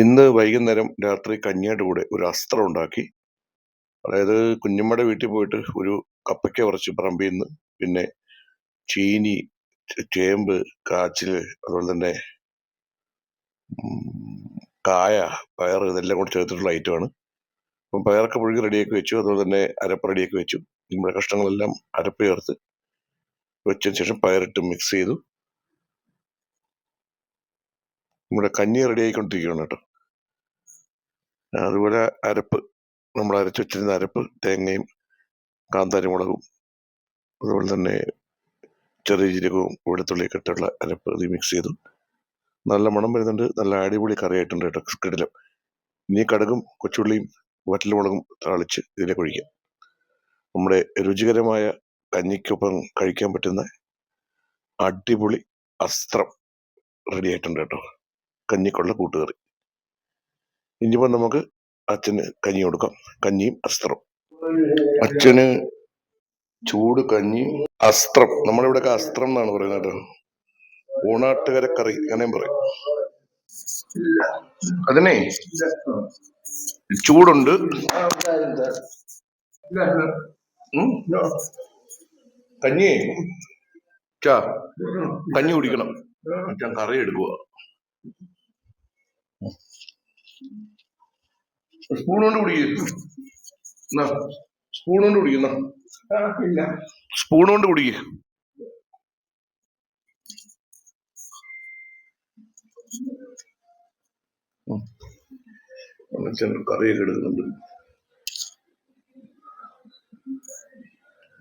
ഇന്ന് വൈകുന്നേരം രാത്രി കഞ്ഞിയുടെ കൂടെ ഒരു അസ്ത്രം ഉണ്ടാക്കി. അതായത് കുഞ്ഞമ്മയുടെ വീട്ടിൽ പോയിട്ട് ഒരു കപ്പയ്ക്ക കുറച്ച് പറമ്പിൽ നിന്ന് പിന്നെ ചീനി ചേമ്പ് കാച്ചിൽ അതുപോലെ തന്നെ കായ പയർ ഇതെല്ലാം കൂടെ ചേർത്തിട്ടുള്ള ഐറ്റമാണ് അപ്പം പയറൊക്കെ പുഴുകി റെഡിയാക്കി വെച്ചു. അതുപോലെ തന്നെ അരപ്പ് റെഡിയാക്കി വെച്ചു. നമ്മുടെ കഷ്ണങ്ങളെല്ലാം അരപ്പ് ചേർത്ത് വെച്ചതിന് ശേഷം പയറിട്ട് മിക്സ് ചെയ്തു. നമ്മുടെ കഞ്ഞി റെഡി ആയിക്കൊണ്ടിരിക്കുകയാണ് കേട്ടോ. അതുപോലെ അരപ്പ് നമ്മൾ അരച്ച് വെച്ചിരുന്ന അരപ്പ് തേങ്ങയും കാന്താരി മുളകും അതുപോലെ തന്നെ ചെറിയ ജീരകവും വെളുത്തുള്ളിയൊക്കെ ഇട്ടുള്ള അരപ്പ് ഇത് മിക്സ് ചെയ്തു. നല്ല മണം വരുന്നുണ്ട്. നല്ല അടിപൊളി കറിയായിട്ടുണ്ട് കേട്ടോ കിടിലം. ഇനി കടുകും കൊച്ചുള്ളിയും വറ്റൽമുളകും താളിച്ച് ഇതിലേക്ക് ഒഴിക്കാം. നമ്മുടെ രുചികരമായ കഞ്ഞിക്കൊപ്പം കഴിക്കാൻ പറ്റുന്ന അടിപൊളി അസ്ത്രം റെഡി ആയിട്ടുണ്ട് കേട്ടോ. കഞ്ഞിക്കുള്ള കൂട്ടുകറി. ഇനിയിപ്പോൾ നമുക്ക് അച്ഛന് കഞ്ഞി കൊടുക്കാം. കഞ്ഞിയും അസ്ത്രം അച്ഛന് ചൂട് കഞ്ഞി അസ്ത്രം. നമ്മളിവിടെയൊക്കെ അസ്ത്രം എന്നാണ് പറയുന്നത് കേട്ടോ. ഊണാട്ടുകര കറി അങ്ങനെയും പറയും. അതിനെ ചൂടുണ്ട്? കഞ്ഞി ചാ കഞ്ഞി കുടിക്കണം. കറി എടുക്കുക സ്പൂൺ കൊണ്ട് കുടിക്കുക സ്പൂൺ കൊണ്ട് കുടിക്കുന്ന സ്പൂൺ കൊണ്ട് കുടിക്കുക അച്ഛൻ കറിയൊക്കെ എടുക്കുന്നുണ്ട്.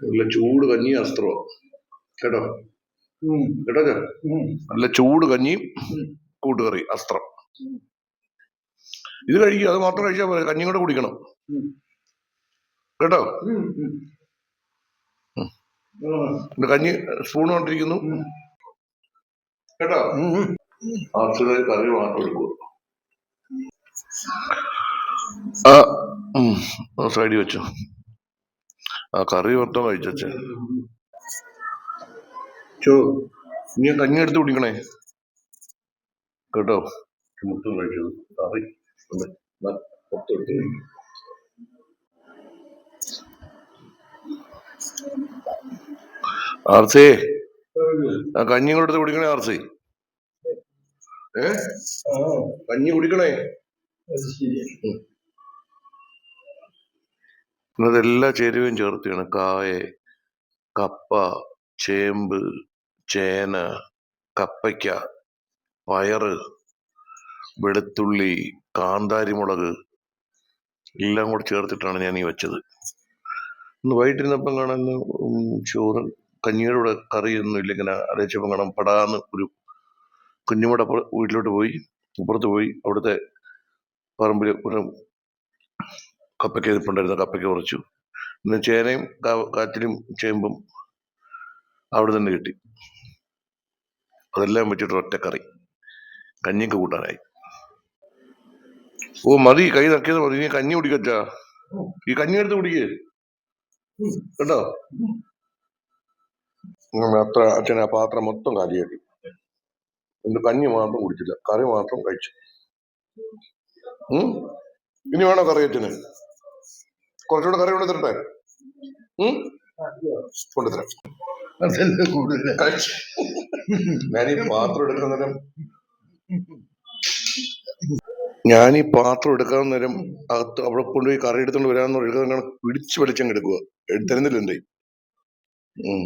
നല്ല ചൂട് കഞ്ഞി അസ്ത്രോ. കേട്ടോ? കേട്ടോ? നല്ല ചൂട് കഞ്ഞിയും കൂട്ടുകറി അസ്ത്രം. ഇത് കഴിക്കുക അത് മാത്രം കഴിച്ചാൽ പോലെ കഞ്ഞിയും കൂടെ കുടിക്കണം. കേട്ടോ? കഞ്ഞി സ്പൂൺ കൊണ്ടിരിക്കുന്നു. കേട്ടോ? കറി മാത്രം എടുക്കുക ആ സൈഡിൽ വെച്ചു. ആ കറി മൊത്തം കഴിച്ചേ ചോ. നീ കഞ്ഞി എടുത്ത് കുടിക്കണേ. കേട്ടോ? മൊത്തം കഴിച്ചത് എടുത്ത് കഴിക്കും ആർസേ ആ കഞ്ഞി കൊടുത്ത് കുടിക്കണേ ആർസി ഏ? കഞ്ഞി കുടിക്കണേ? എല്ലാ ചേരുവയും ചേർത്തിയാണ്. കായ കപ്പ ചേമ്പ് ചേന കപ്പയ്ക്ക പയറ് വെളുത്തുള്ളി കാന്താരി മുളക് എല്ലാം കൂടെ ചേർത്തിട്ടാണ് ഞാൻ ഈ വെച്ചത്. ഇന്ന് വൈകിട്ടിരുന്നപ്പം കാണാൻ ചോറ് കഞ്ഞിയുടെ കൂടെ കറിയൊന്നും ഇല്ല ഇങ്ങനെ അരച്ചപ്പം കാണാൻ പടാന്ന് ഒരു കുഞ്ഞുമൂടെ വീട്ടിലോട്ട് പോയി അപ്പുറത്ത് പോയി അവിടുത്തെ പറമ്പിൽ ഒരു കപ്പയ്ക്ക ഇരിപ്പുണ്ടായിരുന്നു. കപ്പയ്ക്ക കുറച്ചു. പിന്നെ ചേനയും കാറ്റിലും ചേമ്പും അവിടെ തന്നെ കിട്ടി. അതെല്ലാം വെച്ചിട്ട് ഒറ്റക്കറി. കഞ്ഞിക്ക് കൂട്ടാനായി. ഓ മതി. കൈ നക്കിയത് മതി. നീ കഞ്ഞി കുടിക്കച്ചാ ഈ കഞ്ഞി എടുത്ത് കുടിക്കേ. കേട്ടോ? അത്ര അച്ഛൻ ആ പാത്രം മൊത്തം കാലിയാക്കി. എന്റെ കഞ്ഞി മാത്രം കുടിച്ചില്ല. കറി മാത്രം കഴിച്ചു? ഇനി വേണോ കറി അച്ഛന്? കുറച്ചുകൂടെ കറി കൊണ്ട് തരട്ടെ? കൊണ്ടുതരാം. ഞാൻ ഈ പാത്രം എടുക്കുന്നതിനും ഞാൻ ഈ പാത്രം എടുക്കാൻ നേരം അകത്ത് അവിടെ കൊണ്ടുപോയി കറി എടുത്തോണ്ട് വരാന്ന് എടുക്കാൻ പിടിച്ച് വെളിച്ചം എടുക്കുക എടുത്തരുന്നില്ല എന്റെ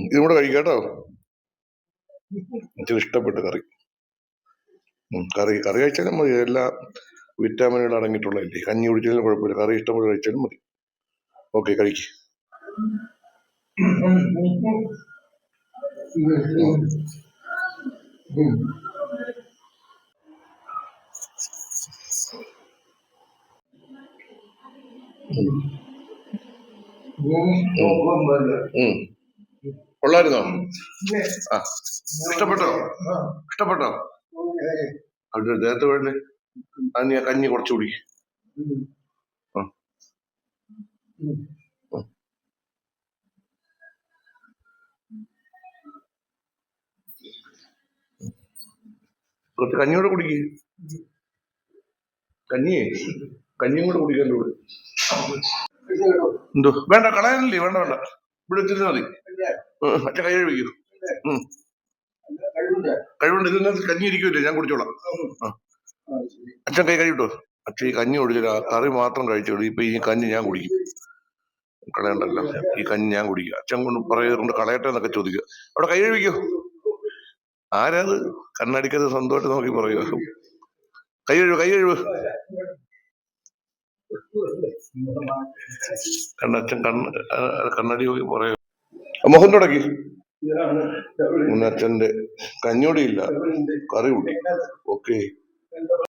ഇതും കൂടെ കഴിക്കാട്ടോ കേട്ടോ. എനിക്ക് ഇഷ്ടപ്പെട്ട കറി. കറി കറി കഴിച്ചാലും മതി. എല്ലാ വിറ്റാമിനുകൾ അടങ്ങിയിട്ടുള്ളതല്ലേ. കഞ്ഞി കുടിച്ചാലും കുഴപ്പമില്ല. കറി ഇഷ്ടപ്പെട്ട് കഴിച്ചാലും മതി. ഓക്കെ കഴിക്ക്. ഉം. കൊള്ളായിരുന്നോ? ഇഷ്ടപ്പെട്ടോ? ഇഷ്ടപ്പെട്ടോ? അവിടെ നേരത്തെ വേണ്ടേ അത് ഞാൻ കഞ്ഞി കുറച്ച് കുടി കുറച്ച് കഞ്ഞിയോടെ കുടിക്ക്. കഞ്ഞിയേ? കഞ്ഞിയും കൂടെ കുടിക്കാൻ കൂടെ. എന്തോ? വേണ്ട കളയാനല്ലേ വേണ്ട വേണ്ട. ഇവിടെ എത്തിരുന്നാ മതി. അച്ഛ കൈ കഴിവിക്കും കഴിവുണ്ട്. ഇതിനകത്ത് കഞ്ഞി ഇരിക്കൂല്ലേ? ഞാൻ കുടിച്ചോളാം. അച്ഛൻ കൈ കഴിയിട്ടോ അച്ഛൻ ഈ കഞ്ഞി കുടിച്ചില്ല കറി മാത്രം കഴിച്ചോളൂ. ഇപ്പൊ ഈ കഞ്ഞി ഞാൻ കുടിക്കും. കളയണ്ടല്ലോ. ഈ കഞ്ഞി ഞാൻ കുടിക്കുക അച്ഛൻ കൊണ്ട് പറയുന്നുണ്ട് കളയട്ടെ എന്നൊക്കെ ചോദിക്കുക. അവിടെ കൈ കഴിക്കോ ആരാത്? കണ്ണടിക്കത് സ്വന്തമായിട്ട് നോക്കി പറയുക. കൈ കഴിവ് കൈ കഴിവ് കണ്ണച്ഛൻ കണ്ണ് കണ്ണടി പറയുക മുഖം തുടക്കി മുന്നച്ഛന്റെ കഞ്ഞോടിയില്ല കറി കൂട്ടി ഓക്കെ.